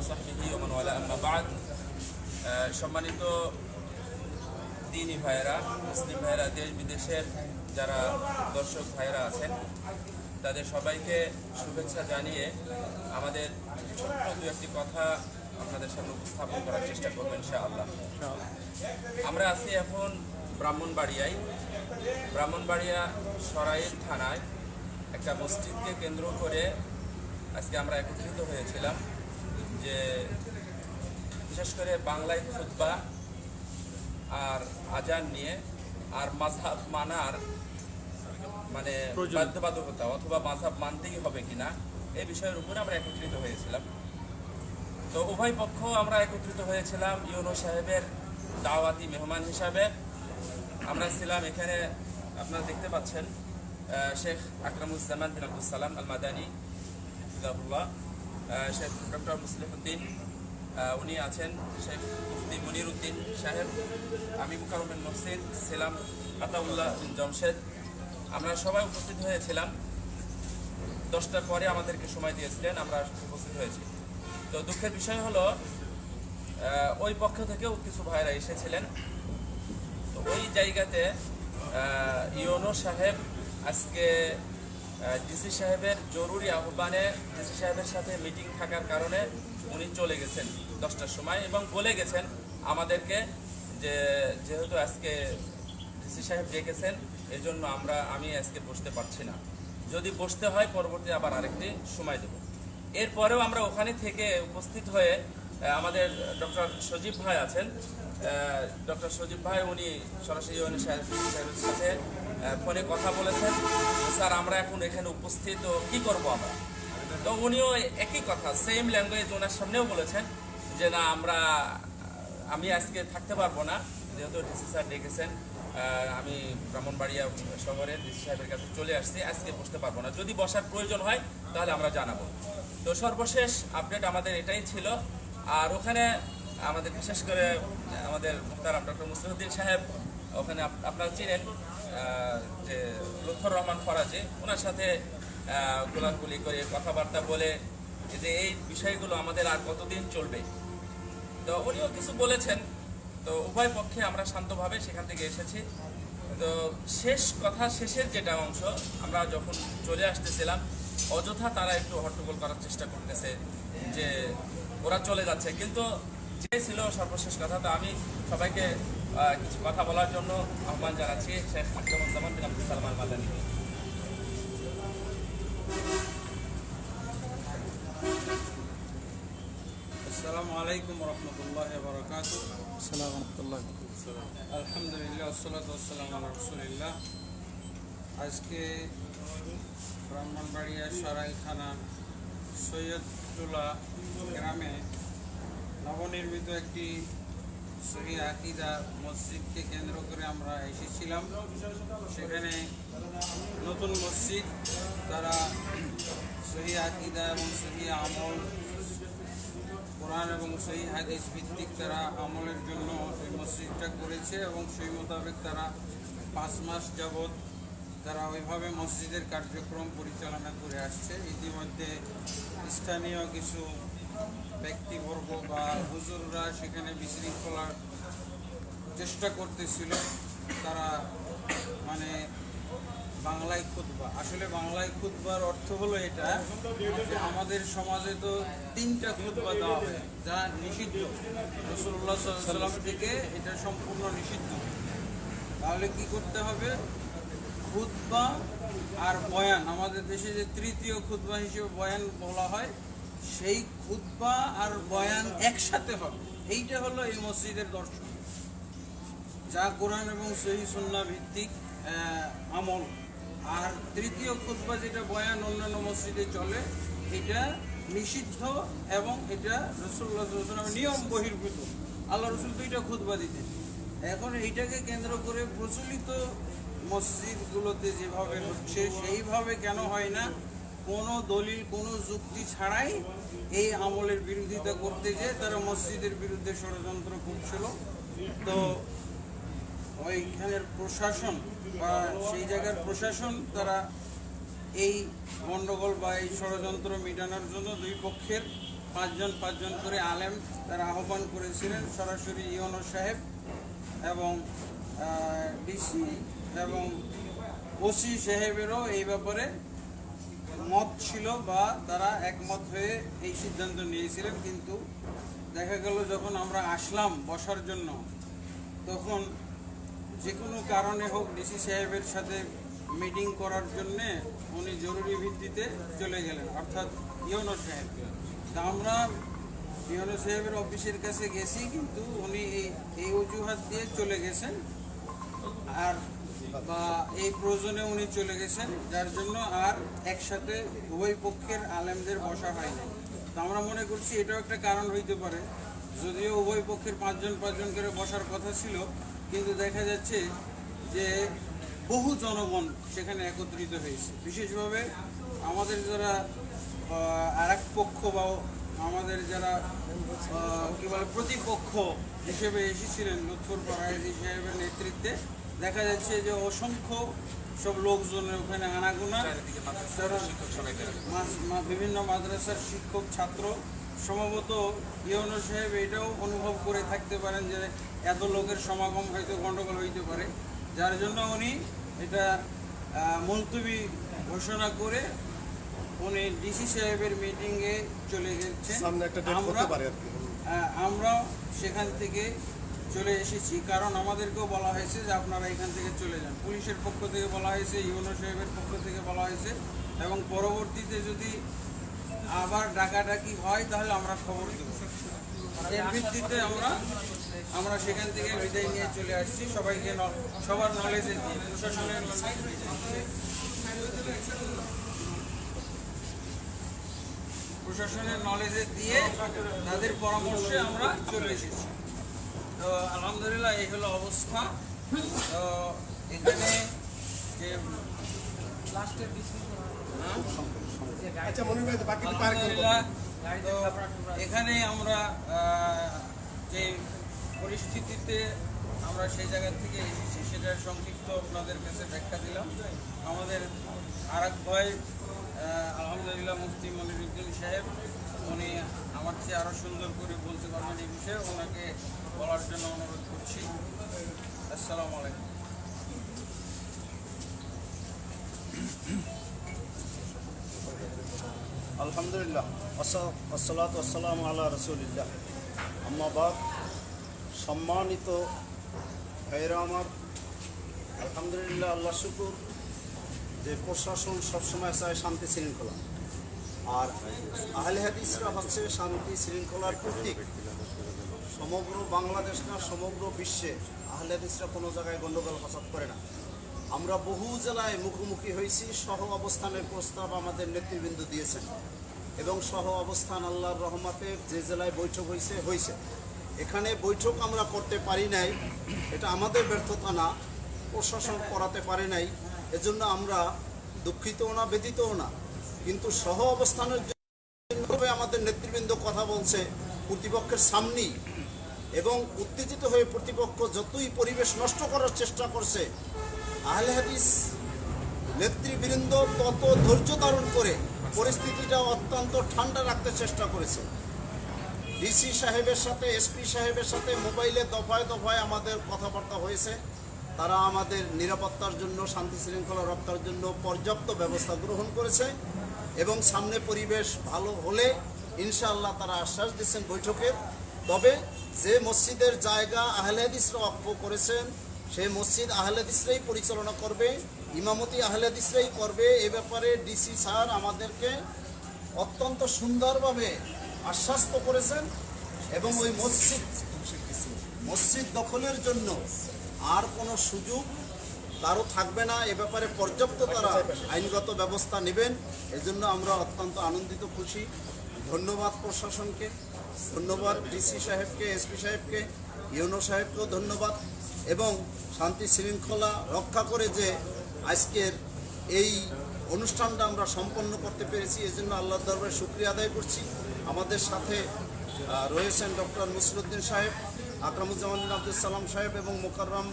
ওসাহবিহি Oman ওয়ালা সম্মানিত দিনী ভাইয়েরা, মুসলিম ভাইয়েরা, দেশ বিদেশের যারা দর্শক ভাইয়েরা আছেন, তাদের সবাইকে শুভেচ্ছা জানিয়ে আমাদের ছোট্ট দু একটি কথা আপনাদের সামনে উপস্থাপন করার চেষ্টা করব ইনশাআল্লাহ। আমরা আছি এখন ব্রাহ্মণবাড়িয়ায়। ব্রাহ্মণবাড়িয়া সরাইল থানায় একটা মসজিদকে কেন্দ্র করে আজকে আমরা একত্রিত হয়েছিলাম। যে বিশেষ করে বাংলায় খুতবা আর আজান নিয়ে আর মাঝহাব মানার মানে বাধ্যবাধকতা অথবা মাঝহাব মানতেই হবে কিনা এই বিষয়ের উপরে আমরা একত্রিত হয়েছিলাম। তো উভয় পক্ষ আমরা একত্রিত হয়েছিলাম ইউনো সাহেবের দাওয়াতি মেহমান হিসাবে। আমরা ছিলাম এখানে আপনারা দেখতে পাচ্ছেন শেখ আকরামুজ্জামান বিন আব্দুল সালাম আল মাদানী শেখ ডক্টর মুসলিমউদ্দিন উনি আছেন শেখ মুফতি মনির উদ্দিন সাহেব, আমি মুকারুমিন মহসিন, ছিলাম আতাউল্লাহ জমশেদ। আমরা সবাই উপস্থিত হয়েছিলাম। দশটার পরে আমাদেরকে সময় দিয়েছিলেন, আমরা উপস্থিত হয়েছি। তো দুঃখের বিষয় হলো ওই পক্ষ থেকেও কিছু ভাইরা এসেছিলেন। তো ওই জায়গাতে ইউনো সাহেব আজকে ডিসি সাহেবের জরুরি আহ্বানে ডিসি সাহেবের সাথে মিটিং থাকার কারণে উনি চলে গেছেন দশটার সময় এবং বলে গেছেন আমাদেরকে যে যেহেতু আজকে ডিসি সাহেব ডেকেছেন এই জন্য আমরা, আমি আজকে বসতে পারছি না। যদি বসতে হয়, পরবর্তী আবার আরেকটি সময় দেব। এরপরেও আমরা ওখানে থেকে উপস্থিত হয়ে আমাদের ডক্টর সজীব ভাই আছেন। ডক্টর সজীব ভাই, উনি সরাসরি সাহেব সাহেবের সাথে ফোনে কথা বলেছেন। স্যার, আমরা এখন এখানে উপস্থিত, তো কি করব আমরা? তো উনিও একই কথা সেম ল্যাঙ্গুয়েজ ওনার সামনেও বলেছেন যে, না, আমরা আমি আজকে থাকতে পারব না। যেহেতু ডিসি স্যার ডেকেছেন আমি ব্রাহ্মণবাড়িয়া শহরে ডিসি সাহেবের কাছে চলে আসছি, আজকে বসতে পারব না। যদি বসার প্রয়োজন হয়, তাহলে আমরা জানাব। তো সর্বশেষ আপডেট আমাদের এটাই ছিল। আর ওখানে আমাদের, বিশেষ করে আমাদের মুখতারাম ডক্টর মুসলিউদ্দিন সাহেব ওখানে আপ- আপনারা চিনেন যে লুৎফর রহমান ফরাজি ওনার সাথে গোলাগুলি করে কথাবার্তা বলে যে এই বিষয়গুলো আমাদের আর কতদিন চলবে। তো উনিও কিছু বলেছেন। তো উভয় পক্ষে আমরা শান্তভাবে সেখান থেকে এসেছি। তো শেষ কথা, শেষের যেটা অংশ, আমরা যখন চলে আসতেছিলাম, অযথা তারা একটু হট্টগোল করার চেষ্টা করতেছে যে ওরা চলে যাচ্ছে। কিন্তু যে ছিল সর্বশেষ কথা, তো আমি সবাইকে কিছু কথা বলার জন্য আহ্বান জানাচ্ছি শেখ আকরমুজ্জামান বিন আব্দুল সালমান মাদানী। আসসালামু আলাইকুম রহমতুল্লাহ বরকাত। সালাম রহমতুল্লাহ আলহামদুলিল্লাহ আসসালাতু ওয়াসসালামু আজকে ব্রাহ্মণবাড়িয়া সরাই থানা গ্রামে নবনির্মিত একটি সহি আকিদা মসজিদকে কেন্দ্র করে আমরা এসেছিলাম। সেখানে নতুন মসজিদ, তারা সহি আকিদা এবং সহি আমল, কোরআন এবং সেই হাদিস ভিত্তিক তারা আমলের জন্য এই মসজিদটা করেছে এবং সেই মোতাবেক তারা পাঁচ মাস যাবৎ তারা ওইভাবে মসজিদের কার্যক্রম পরিচালনা করে আসছে। ইতিমধ্যে স্থানীয় কিছু ব্যক্তিবর্গ বা হুজুররা সেখানে বিশৃঙ্খলার চেষ্টা করতেছিল, তারা মানে বাংলায় খুতবা। আসলে বাংলায় খুতবার অর্থ হলো এটা যে আমাদের সমাজে তো তিনটা খুতবা দেওয়া হয়, যা নিষিদ্ধ। রসুল্লাহ সাল্লাম থেকে এটা সম্পূর্ণ নিষিদ্ধ। তাহলে কি করতে হবে? খুতবা আর বয়ান। আমাদের দেশে যে তৃতীয় খুতবা হিসেবে বয়ান বলা হয় সেই খুতবা আর বয়ান একসাথে হবে। এইটা হলো এই মসজিদের দর্শন। যা কোরআন এবং সহি সুন্না ভিত্তিক আমল। আর তৃতীয় খুতবা যেটা বয়ান অন্যান্য মসজিদে চলে, এটা নিষিদ্ধ এবং এটা রসুল্লাহ নিয়ম বহির্ভূত। আল্লাহ রসুল দুইটা খুতবা দিতেন। এখন এইটাকে কেন্দ্র করে প্রচলিত মসজিদগুলোতে যেভাবে হচ্ছে, সেইভাবে কেন হয় না? কোনো দলিল, কোনো যুক্তি ছাড়াই এই আমলের বিরোধিতা করতে যে তারা মসজিদের বিরুদ্ধে ষড়যন্ত্র করছিল। তো ওইখানের প্রশাসন বা সেই জায়গার প্রশাসন তারা এই গণ্ডগোল বা এই ষড়যন্ত্র মেটানোর জন্য দুই পক্ষের পাঁচজন পাঁচজন করে আলেম তারা আহ্বান করেছিলেন, সরাসরি ইউনো সাহেব এবং ডিসি এবং ওসি সাহেবেরও এই ব্যাপারে মত ছিল বা তারা একমত হয়ে এই সিদ্ধান্ত নিয়েছিলেন, কিন্তু দেখা গেল যখন আমরা আসলাম বসার জন্য, তখন যে কোনো কারণে হোক ডিসি সাহেবের সাথে মিটিং করার জন্যে উনি জরুরি ভিত্তিতে চলে গেলেন, অর্থাৎ ইউনো সাহেব। তা আমরা ইউনো সাহেবের অফিসের কাছে গেছি, কিন্তু উনি এই অজুহাত দিয়ে চলে গেছেন। আর বা এই প্রয়োজনে উনি চলে গেছেন, যার জন্য আর একসাথে উভয় পক্ষের আলেমদের বসা হয়নি তো আমরা মনে করছি এটাও একটা কারণ হইতে পারে। যদিও উভয় পক্ষের পাঁচজন পাঁচজন করে বসার কথা ছিল, কিন্তু দেখা যাচ্ছে যে বহু জনগণ সেখানে একত্রিত হয়েছে। বিশেষভাবে আমাদের যারা আর পক্ষ বা আমাদের যারা কি বলে, প্রতিপক্ষ হিসেবে এসেছিলেন লুৎফর ফারাইজি সাহেবের নেতৃত্বে দেখা যাচ্ছে যে অসংখ্য সব লোকজনের ওখানে আনাগোনা। বিভিন্ন মাদ্রাসার শিক্ষক ছাত্র সম্ভবত ইউনো সাহেব এটাও অনুভব করে থাকতে পারেন যে এত লোকের সমাগম হয়তো গণ্ডগোল হইতে পারে। যার জন্য উনি এটা মুলতবি ঘোষণা করে উনি ডিসি সাহেবের মিটিংয়ে চলে গেছেন। সামনে আমরা সেখান থেকে চলে এসেছি। কারণ আমাদেরকেও বলা হয়েছে যে আপনারা এখান থেকে চলে যান। পুলিশের পক্ষ থেকে বলা হয়েছে ইউনো সাহেবের পক্ষ থেকে বলা হয়েছে এবং পরবর্তীতে যদি আবার ডাকাডাকি হয়, তাহলে আমরা খবর দেব। এর ভিত্তিতে আমরা আমরা সেখান থেকে বিদায় নিয়ে চলে আসছি। সবাইকে সবার নলেজে দিয়ে, প্রশাসনের প্রশাসনের নলেজে দিয়ে তাদের পরামর্শে আমরা চলে এসেছি। তো আলহামদুলিল্লাহ এই হলো অবস্থা। তো এখানে যে লাস্টের আচ্ছা হয় আলহামদুলিল্লাহ। তো এখানে আমরা আহ, যে পরিস্থিতিতে আমরা সেই জায়গা থেকে এসেছি সেটার সংক্ষিপ্ত আপনাদের কাছে ব্যাখ্যা দিলাম। আমাদের আর এক আহ, আলহামদুলিল্লাহ মুফতি মনিরুদ্দিন সাহেব উনি আমার চেয়ে আরও সুন্দর করে বলতে পারবেন এই বিষয়ে ওনাকে বলার জন্য অনুরোধ করছি। আসসালামু আলাইকুম। আলহামদুলিল্লাহ আসসালাম আল্লাহ রসুলিল্লাহ। আম্মাবাদ সম্মানিত ভাইরা আমার, আলহামদুলিল্লাহ আল্লাহ শুকুর। যে প্রশাসন সবসময় চায় শান্তি শৃঙ্খলা। আর আহলে হাদিসরা হচ্ছে শান্তি শৃঙ্খলার প্রতীক। সমগ্র বাংলাদেশ না, সমগ্র বিশ্বে আহলে হাদিসরা কোনো জায়গায় গণ্ডগোল ফাসাদ করে না। আমরা বহু জেলায় মুখোমুখি হয়েছি, সহ অবস্থানের প্রস্তাব আমাদের নেতৃবৃন্দ দিয়েছেন। এবং সহ অবস্থান আল্লাহর রহমতের যে জেলায় বৈঠক হয়েছে হয়েছে। এখানে বৈঠক আমরা করতে পারি নাই। এটা আমাদের ব্যর্থতা না, প্রশাসন করাতে পারে নাই। এজন্য আমরা দুঃখিতও না ব্যতীতও না। কিন্তু সহ অবস্থানের যেভাবে আমাদের নেতৃবৃন্দ কথা বলছে প্রতিপক্ষের সামনেই। এবং উত্তেজিত হয়ে প্রতিপক্ষ যতই পরিবেশ নষ্ট করার চেষ্টা করছে, আহলে হাদিস নেতৃবৃন্দ তত ধৈর্য ধারণ করে পরিস্থিতিটা অত্যন্ত ঠান্ডা রাখতে চেষ্টা করেছে। ডিসি সাহেবের সাথে, এসপি সাহেবের সাথে মোবাইলে দফায় দফায় আমাদের কথাবার্তা হয়েছে। তারা আমাদের নিরাপত্তার জন্য, শান্তি শৃঙ্খলা রক্ষার জন্য পর্যাপ্ত ব্যবস্থা গ্রহণ করেছে এবং সামনে পরিবেশ ভালো হলে ইনশাআল্লাহ তারা আশ্বাস দিচ্ছেন বৈঠকে। তবে যে মসজিদের জায়গা আহলেদিসরা অক্ষ করেছেন সেই মসজিদ আহলেদিসরাই পরিচালনা করবে, ইমামতি আহলেদিসরাই করবে। এ ব্যাপারে ডিসি স্যার আমাদেরকে অত্যন্ত সুন্দরভাবে আশ্বাস্ত করেছেন এবং ওই মসজিদ মসজিদ দখলের জন্য আর কোনো সুযোগ কারও থাকবে না। এ ব্যাপারে পর্যাপ্ত তারা আইনগত ব্যবস্থা নেবেন। এজন্য আমরা অত্যন্ত আনন্দিত, খুশি। ধন্যবাদ প্রশাসনকে, ধন্যবাদ ডিসি সাহেবকে, এসপি সাহেবকে, ইউনো সাহেবকেও ধন্যবাদ এবং শান্তি শৃঙ্খলা রক্ষা করে যে আজকের এই অনুষ্ঠানটা আমরা সম্পন্ন করতে পেরেছি। এজন্য আল্লাহর দরবারে শুক্রিয়া আদায় করছি। আমাদের সাথে রয়েছেন ডক্টর মুসরুদ্দিন সাহেব, আকরামুজ্জামান আব্দুল সালাম সাহেব এবং মোকাররম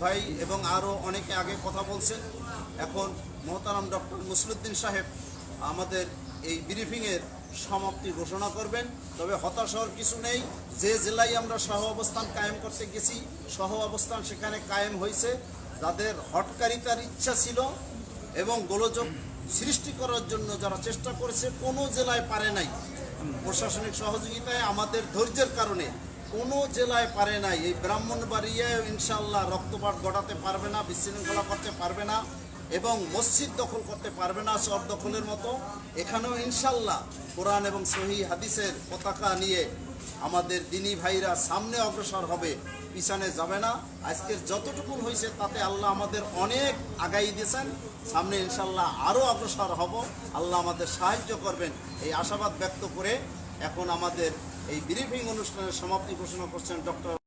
ভাই এবং আরও অনেকে আগে কথা বলছেন। এখন মহতারাম ডক্টর মুসরুদ্দিন সাহেব আমাদের এই ব্রিফিংয়ের সমাপ্তি ঘোষণা করবেন। তবে হতাশ হওয়ার কিছু নেই। যে জেলায় আমরা সহ অবস্থান কায়েম করতে গেছি, সহ অবস্থান সেখানে কায়েম হয়েছে। যাদের হটকারিতার ইচ্ছা ছিল এবং গোলযোগ সৃষ্টি করার জন্য যারা চেষ্টা করেছে, কোনো জেলায় পারে নাই। প্রশাসনিক সহযোগিতায় আমাদের ধৈর্যের কারণে কোনো জেলায় পারে নাই। এই ব্রাহ্মণবাড়িয়ায় ইনশাল্লাহ রক্তপাত ঘটাতে পারবে না, বিশৃঙ্খলা করতে পারবে না এবং মসজিদ দখল করতে পারবে না, চর দখলের মতো। এখানেও ইনশাল্লাহ কোরআন এবং সহি হাদিসের পতাকা নিয়ে আমাদের দিনী ভাইরা সামনে অগ্রসর হবে, পিছনে যাবে না। আজকের যতটুকু হয়েছে তাতে আল্লাহ আমাদের অনেক আগাই দিয়েছেন। সামনে ইনশাল্লাহ আরও অগ্রসর হব। আল্লাহ আমাদের সাহায্য করবেন। এই আশাবাদ ব্যক্ত করে এখন আমাদের এই ব্রিফিং অনুষ্ঠানের সমাপ্তি ঘোষণা করছেন ডক্টর